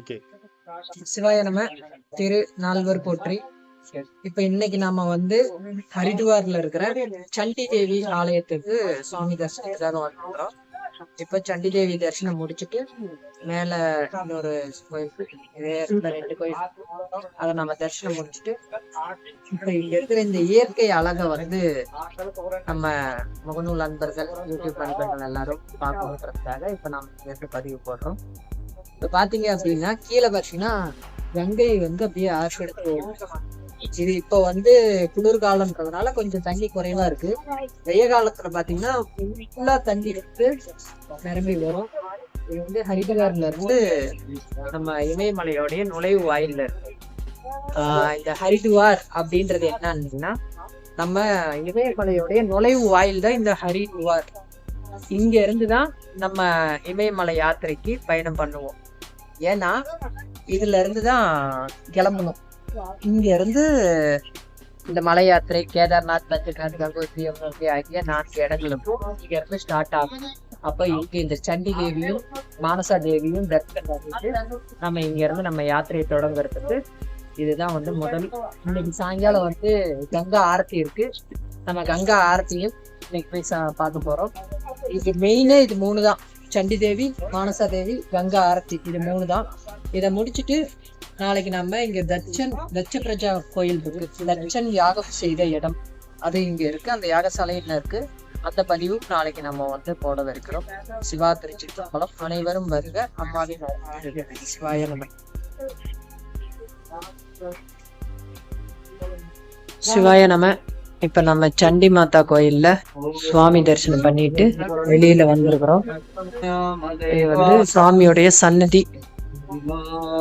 Okay. சிவாய நம்ம திரு நால்வர் போற்றி. இப்ப இன்னைக்கு நாம வந்து ஹரித்வார்ல இருக்கிற சண்டி தேவி ஆலயத்துக்கு சுவாமி தரிசனத்துக்காக வந்துருக்கிறோம். இப்ப சண்டி தேவி தரிசனம் முடிச்சிட்டு மேல இன்னொரு கோயில் இதே ரெண்டு கோயில் அதை நம்ம தரிசனம் முடிச்சிட்டு இப்ப இங்க இருக்கிற இந்த இயற்கை அழகை வந்து நம்ம முகநூல் அன்பர்கள் யூடியூப் அன்பர்கள் எல்லாரும் பார்க்கணுன்றதுக்காக இப்ப நம்ம இங்க இருந்து பதிவு போடுறோம். இப்ப பாத்தீங்க அப்படின்னா கீழே பாத்தீங்கன்னா கங்கை வந்து அப்படியே ஆறு எடுத்து இது இப்ப வந்து குளிர்காலம்ன்றதுனால கொஞ்சம் தண்ணி குறைவா இருக்கு. வெய்ய காலத்துல பாத்தீங்கன்னா ஃபுல்லா தண்ணி எடுத்து நிரம்பி வரும். இது வந்து ஹரிதகார்ல இருந்து நம்ம இமயமலையோடைய நுழைவு வாயில இருக்கு. ஆஹ் இந்த ஹரிதுவார் அப்படின்றது என்னன்னா நம்ம இமயமலையோடைய நுழைவு வாயில் தான் இந்த ஹரிதுவார். இங்க இருந்துதான் நம்ம இமயமலை யாத்திரைக்கு பயணம் பண்ணுவோம். ஏன்னா இதுல இருந்து தான் கிளம்பணும். இங்க இருந்து இந்த மலை யாத்திரை கேதார்நாத் பத்ரிநாத் கங்கோத்ரி யமுனோத்ரி ஆகிய நான்கு இடங்களுக்கும் இங்க இருந்து ஸ்டார்ட் ஆகும். அப்ப இங்க இந்த சண்டி தேவியும் மானசா தேவியும் தரிசனம் பண்ணிட்டு நம்ம இங்க இருந்து நம்ம யாத்திரையை தொடங்குறதுக்கு இதுதான் வந்து முதல். இன்னைக்கு சாயங்காலம் வந்து கங்கா ஆரத்தி இருக்கு. நம்ம கங்கா ஆரத்தியும் இன்னைக்கு போய் பார்க்க போறோம். இது மெயினே இது மூணு தான். சண்டி தேவி மானசா தேவி கங்கா ஆரத்தி இது மூணு தான் இதை முடிச்சுட்டு நாளைக்கு நம்ம இங்க தட்சன் தட்ச பிரஜா கோயில் இருக்கு. தட்சன் யாகம் செய்த இடம். அது இங்க இருக்கு. அந்த யாகசாலையில இருக்கு. அந்த பதிவு நாளைக்கு நம்ம வந்து போட இருக்கிறோம் சிவா திருச்சிற்றம்பலம். அனைவரும் வருக. அம்மாவின் சிவாய நம்ம சிவாய நம. இப்ப நம்ம சண்டி மாதா கோயில்ல சுவாமி தரிசனம் பண்ணிட்டு வெளியில வந்திருக்கிறோம். இது வந்து சுவாமியுடைய சன்னதி.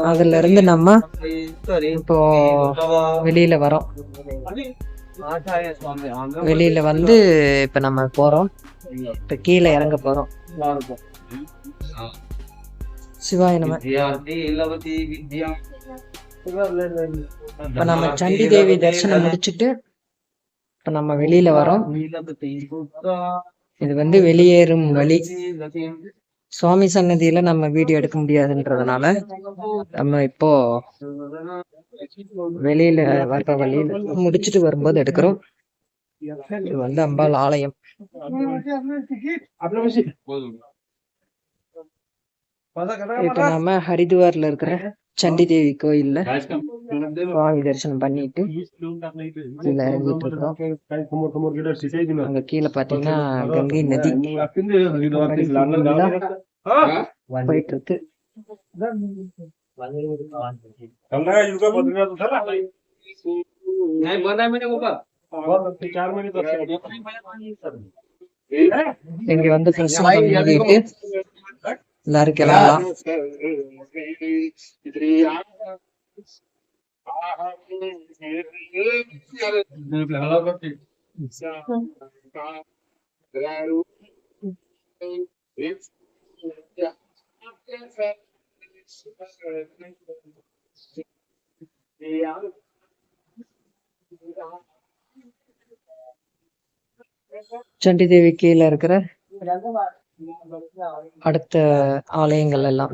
அதுல இருந்து நம்ம இப்போ வெளியில வரோம். வெளியில வந்து இப்ப நம்ம போறோம். இப்ப கீழே இறங்க போறோம். சிவாய நம்ம இப்ப நம்ம சண்டி தேவி தரிசனம் முடிச்சுட்டு இப்ப நம்ம வெளியில வரோம். இது வந்து வெளியேறும் வழி. சுவாமி சன்னதியில நம்ம வீடியோ எடுக்க முடியாதுன்றதுனால நம்ம இப்போ வெளியில வர்ற வழியில முடிச்சிட்டு வரும்போது எடுக்கிறோம். இது வந்து அம்பாள் ஆலயம். இப்ப நம்ம ஹரித்வார்ல இருக்கிற சண்டி தேவி கோயில்ல சுவாமி தரிசனம் பண்ணிட்டு கீழே இறங்கிட்டு இருக்கோம் அங்க கீழே பாத்தீங்கன்னா கங்கை நதி. போயிட்டு இருக்கு. இங்க வந்து எல்லாரும் கிளம்பலாம். சண்டி தேவி கீழே இருக்கிற அடுத்த ஆலயங்கள் எல்லாம்.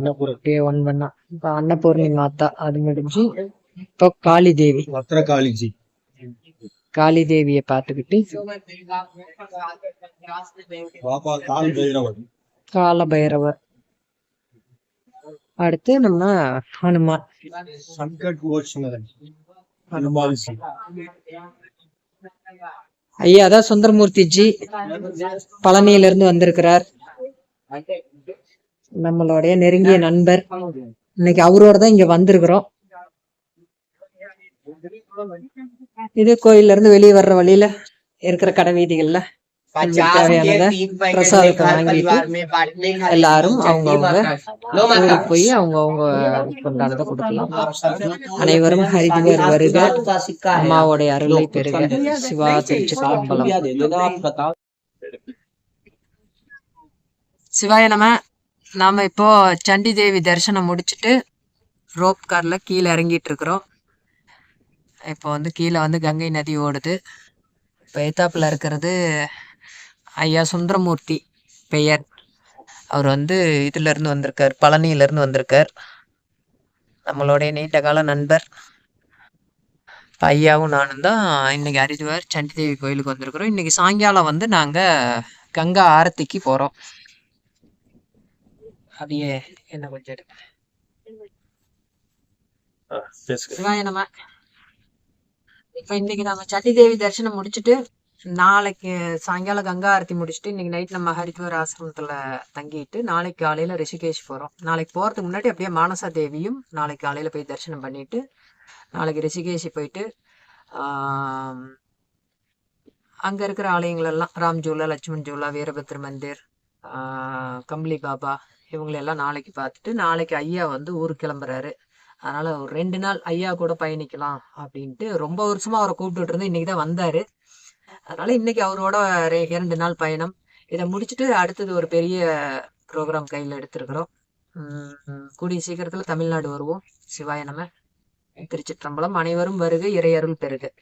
ஒன் பண்ணா இப்ப அன்னபூர்ணி மாதா அது முடிஞ்சு இப்போ காளி தேவி பத்திரகாளிஜி காளி தேவியை பார்த்துக்கிட்டு கால் பைரவர் அடுத்து நம்ம ஹனுமான். ஐயா அதான் சுந்தரமூர்த்தி ஜி பழனியில இருந்து வந்திருக்கிறார். நம்மளுடைய நெருங்கிய நண்பர். இன்னைக்கு அவரோட தான் இங்க வந்திருக்கிறோம். இது கோயில்ல இருந்து வெளியே வர்ற வழியில இருக்கிற கடை வீதிகள்ல பிரசாதத்தை வாங்கிட்டு எல்லாரும் அவங்கவங்க ஊருக்கு போய் அவங்கவங்க உண்டானதை கொடுக்கலாம். அனைவரும் ஹரிதுவர் வருக. அம்மாவுடைய அருளை பெறுக. சிவா திருச்சிற்றம்பலம் சிவாய நம. நாம இப்போ சண்டி தேவி தரிசனம் முடிச்சிட்டு ரோப் கார்ல கீழே இறங்கிட்டு இருக்கிறோம். இப்போ வந்து கீழே வந்து கங்கை நதி ஓடுது. இப்போ எத்தாப்புல இருக்கிறது ஐயா சுந்தரமூர்த்தி பெயர். அவர் வந்து இதுல இருந்து வந்திருக்கார் பழனியில இருந்து வந்திருக்கார். நம்மளுடைய நீண்ட கால நண்பர். ஐயாவும் நானும் தான் இன்னைக்கு ஹரித்வார் சண்டி தேவி கோயிலுக்கு வந்திருக்கிறோம். இன்னைக்கு சாயங்காலம் வந்து நாங்க கங்கா ஆரத்திக்கு போறோம். அப்படியே என்ன கொஞ்சம் எடுங்க. சிவாய நம. இப்போ இன்னைக்கு நம்ம சண்டி தேவி தரிசனம் முடிச்சுட்டு நாளைக்கு சாயங்காலம் கங்கா ஆரத்தி முடிச்சுட்டு இன்னைக்கு நைட் நம்ம ஹரித்வார் ஆசிரமத்துல தங்கிட்டு நாளைக்கு காலையில ரிஷிகேஷ் போறோம். நாளைக்கு போறதுக்கு முன்னாடி அப்படியே மானசா தேவியும் நாளைக்கு காலையில போய் தரிசனம் பண்ணிட்டு நாளைக்கு ரிஷிகேஷ் போயிட்டு அங்க இருக்கிற ஆலயங்கள் எல்லாம் ராம் ஜூலா லட்சுமண் ஜூலா வீரபத்ர மந்திர் கம்பளி பாபா இவங்களெல்லாம் நாளைக்கு பார்த்துட்டு நாளைக்கு ஐயா வந்து ஊருக்கு கிளம்புறாரு. அதனால ஒரு ரெண்டு நாள் ஐயா கூட பயணிக்கலாம் அப்படின்ட்டு ரொம்ப வருஷமா அவரை கூப்பிட்டுட்டு இருந்து இன்னைக்கு தான் வந்தாரு. அதனால இன்னைக்கு அவரோட ரெ- இரண்டு நாள் பயணம். இதை முடிச்சுட்டு அடுத்தது ஒரு பெரிய ப்ரோக்ராம் கையில் எடுத்திருக்கிறோம். உம் கூடிய சீக்கிரத்துல தமிழ்நாடு வருவோம். சிவாய நம்ம திருச்சிற்றம்பலம் அனைவரும் வருக இறையருள் பெருக